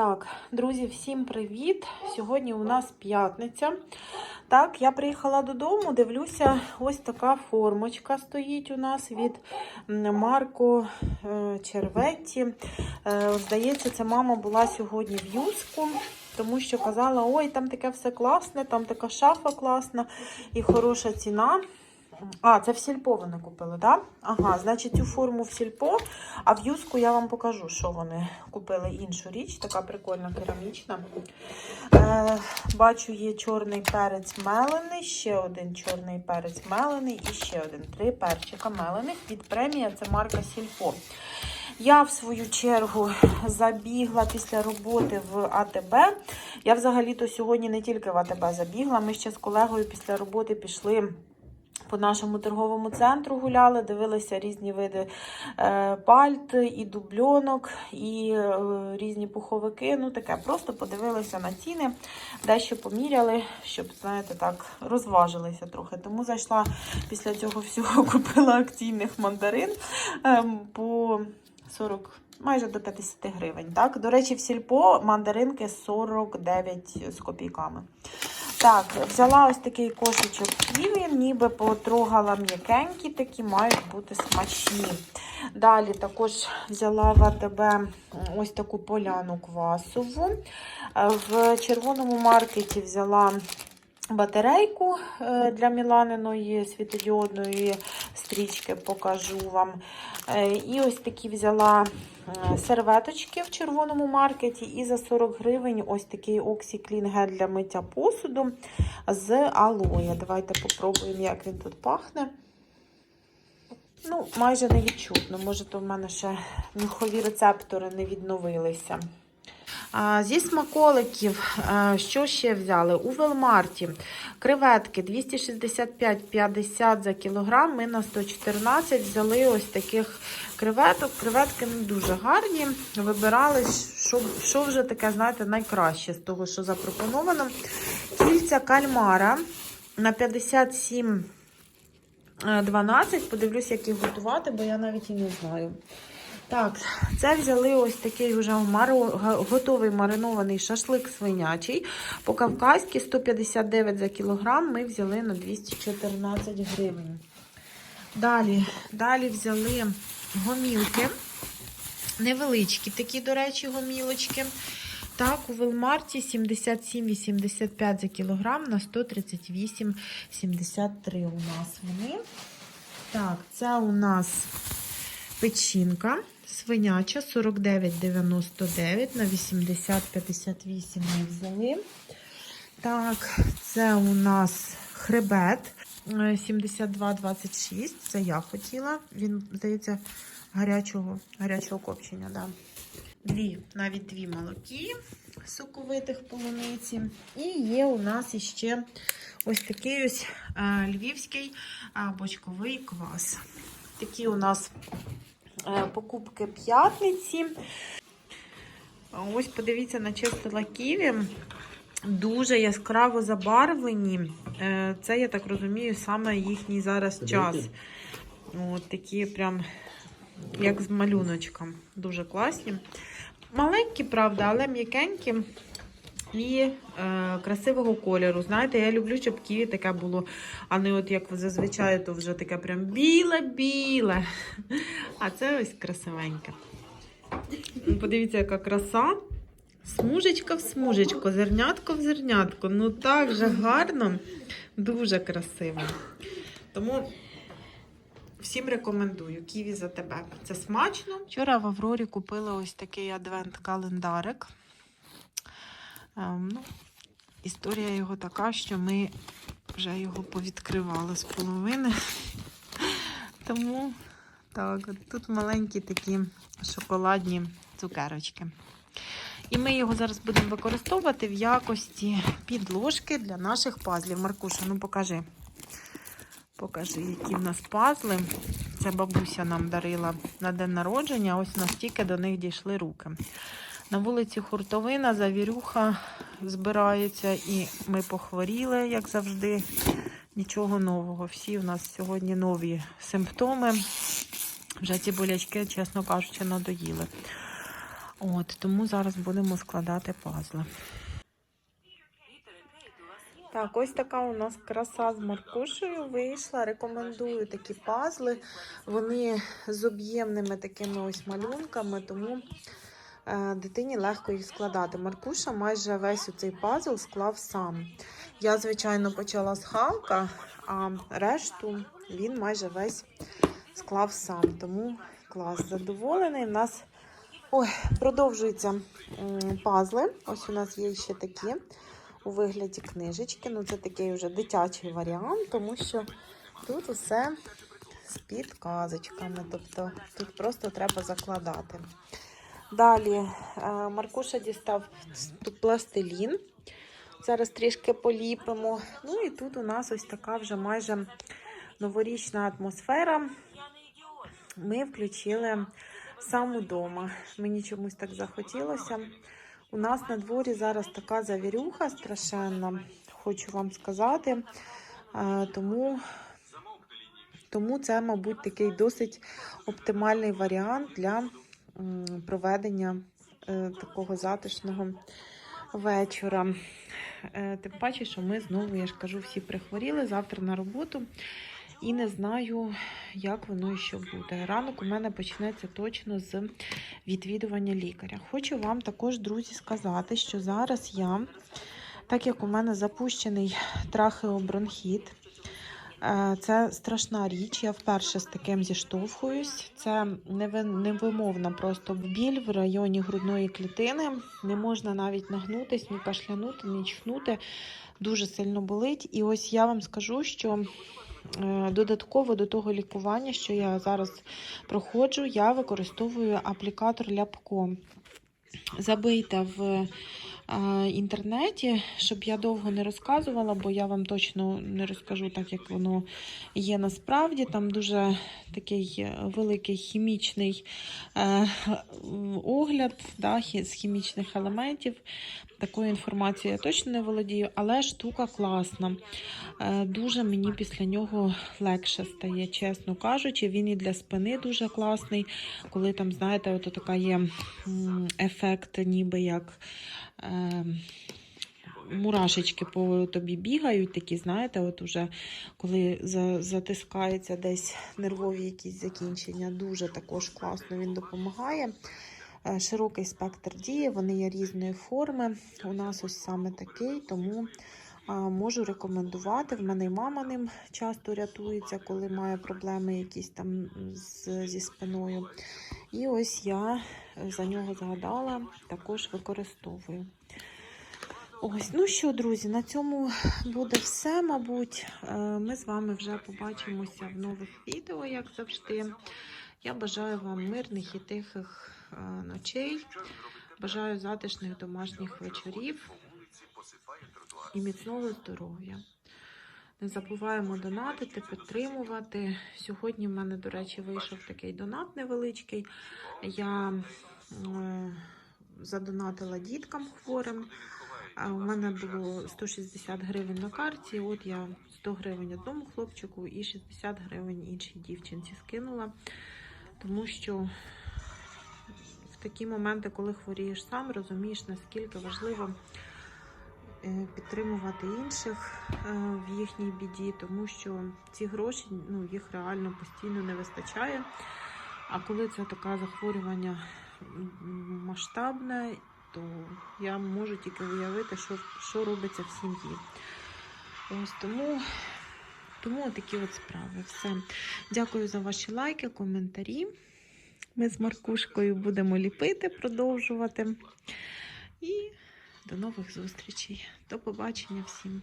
Так, друзі, всім привіт! Сьогодні у нас п'ятниця. Так, я приїхала додому, дивлюся, ось така формочка стоїть у нас від Марко е, Черветті. Е, Здається, це мама була сьогодні в Юску, тому що казала, ой, там таке все класне, там така шафа класна і хороша ціна. А, це в сільпо вони купили, так? Да? Ага, значить, цю форму в сільпо, а в юску я вам покажу, що вони купили іншу річ, така прикольна керамічна. Е, бачу, є чорний перець мелений, ще один чорний перець мелений і ще один. Три перчика мелених від премія, це марка Сільпо. Я, в свою чергу, забігла після роботи в АТБ. Я взагалі-то сьогодні не тільки в АТБ забігла. Ми ще з колегою після роботи пішли по нашому торговому центру гуляли, дивилися різні види е, пальт, і дубльонок, і е, різні пуховики. Ну, таке, просто подивилися на ціни, дещо поміряли, щоб, знаєте, так, розважилися трохи. Тому зайшла після цього всього, купила акційних мандарин е, по 40. Майже до 50 гривень. Так? До речі, в сільпо мандаринки 49 з копійками. Так, взяла ось такий кошечок ківі, ніби потрогала м'якенькі, такі мають бути смачні. Далі також взяла в ось таку поляну квасову. В червоному маркеті взяла батарейку е, для Міланиної світодіодної стрічки, покажу вам. Е, І ось такі взяла е, серветочки в червоному маркеті. І за 40 гривень ось такий OxyClean для миття посуду з алоє. Давайте попробуємо, як він тут пахне. Ну, майже не відчутно. Може, то в мене ще нюхові рецептори не відновилися. Зі смаколиків, що ще взяли? У Велмарті креветки 265,50 за кілограм. Ми на 114 взяли ось таких креветок. Креветки не дуже гарні. Вибирали, що, що вже таке, знаєте, найкраще з того, що запропоновано. Кільця кальмара на 57 12. Подивлюсь, як їх готувати, бо я навіть і не знаю. Так, це взяли ось такий вже готовий маринований шашлик свинячий. По-кавказьки 159 за кілограм ми взяли на 214 гривень. Далі, далі взяли гомілки. Невеличкі такі, до речі, гомілочки. Так, у Велмарті 77,85 за кілограм на 138,73 у нас вони. Так, це у нас печінка свиняча 49,99 на 80,58 ми взяли. Так, це у нас хребет 72,26. Це я хотіла. Він, здається, гарячого гарячого копчення. Да. Дві, навіть дві молоки соковитих полуниці. І є у нас іще ось такий ось а, львівський бочковий квас. Такі у нас покупки п'ятниці. Ось, подивіться, начистила ківі. Дуже яскраво забарвлені. Е, Це, я так розумію, саме їхній зараз час. От такі прям, як з малюночком. Дуже класні. Маленькі, правда, але м'якенькі і е, красивого кольору. Знаєте, я люблю, щоб ківі таке було, а не от як зазвичай, то вже таке прям біле-біле. А це ось красивеньке. Подивіться, яка краса. Смужечка в смужечку, зернятко в зернятко. Ну так же гарно, дуже красиво. Тому всім рекомендую ківі за тебе. Це смачно. Вчора в Аврорі купила ось такий адвент-календарик. Ем, ну, історія його така, що ми вже його повідкривали з половини. Тому так, от тут маленькі такі шоколадні цукерочки. І ми його зараз будемо використовувати в якості підложки для наших пазлів. Маркуша, ну покажи. Покажи, які в нас пазли. Це бабуся нам дарила на день народження. Ось настільки до них дійшли руки. На вулиці Хуртовина завірюха збирається, і ми похворіли, як завжди. Нічого нового. Всі у нас сьогодні нові симптоми. Вже ці болячки, чесно кажучи, надоїли. От, тому зараз будемо складати пазли. Так, ось така у нас краса з Маркушею вийшла. Рекомендую такі пазли. Вони з об'ємними такими ось малюнками, тому дитині легко їх складати. Маркуша майже весь у цей пазл склав сам. Я, звичайно, почала з Халка, а решту він майже весь склав сам. Тому клас задоволений. У нас ой, продовжуються пазли. Ось у нас є ще такі у вигляді книжечки. Ну, це такий вже дитячий варіант, тому що тут усе з підказочками. Тобто тут просто треба закладати. Далі е, Маркуша дістав пластилін. Зараз трішки поліпимо. Ну і тут у нас ось така вже майже новорічна атмосфера. Ми включили сам удома. Мені чомусь так захотілося. У нас на дворі зараз така завірюха страшенна, хочу вам сказати. Е, Тому, тому це, мабуть, такий досить оптимальний варіант для проведення е, такого затишного вечора. Е, Тим паче, що ми знову, я ж кажу, всі прихворіли завтра на роботу. І не знаю, як воно і що буде. Ранок у мене почнеться точно з відвідування лікаря. Хочу вам також, друзі, сказати, що зараз я, так як у мене запущений трахеобронхіт, це страшна річ. Я вперше з таким зіштовхуюсь. Це невимовна просто біль в районі грудної клітини. Не можна навіть нагнутись, ні кашлянути, ні чихнути. Дуже сильно болить. І ось я вам скажу, що е, додатково до того лікування, що я зараз проходжу, я використовую аплікатор Ляпко. Забийте в е, інтернеті, щоб я довго не розказувала, бо я вам точно не розкажу так, як воно є насправді. Там дуже такий е, великий хімічний е, огляд да, з хімічних елементів. Такою інформацією я точно не володію, але штука класна. Е, Дуже мені після нього легше стає, чесно кажучи. Він і для спини дуже класний, коли там, знаєте, от така є ефект, ніби як. Е, Мурашечки по тобі бігають, такі, знаєте, от уже коли за, затискається десь нервові якісь закінчення, дуже також класно він допомагає. Е, Широкий спектр дії, вони є різної форми. У нас ось саме такий, тому можу рекомендувати. В мене й мама ним часто рятується, коли має проблеми якісь там зі спиною. І ось я за нього згадала, також використовую. Ось, ну що, друзі, на цьому буде все, мабуть. Е, Ми з вами вже побачимося в нових відео, як завжди. Я бажаю вам мирних і тихих е, ночей. Бажаю затишних домашніх вечорів і міцного здоров'я. Не забуваємо донатити, підтримувати. Сьогодні в мене, до речі, вийшов такий донат невеличкий. Я е, задонатила діткам хворим. У мене було 160 гривень на карті. От я 100 гривень одному хлопчику і 60 гривень іншій дівчинці скинула. Тому що в такі моменти, коли хворієш сам, розумієш, наскільки важливо підтримувати інших е, в їхній біді, тому що ці гроші ну, їх реально постійно не вистачає. А коли це таке захворювання масштабне, то я можу тільки уявити, що, що робиться в сім'ї. Ось тому, тому такі от справи. Все. Дякую за ваші лайки, коментарі. Ми з Маркушкою будемо ліпити, продовжувати. І до нових зустрічей. До побачення всім.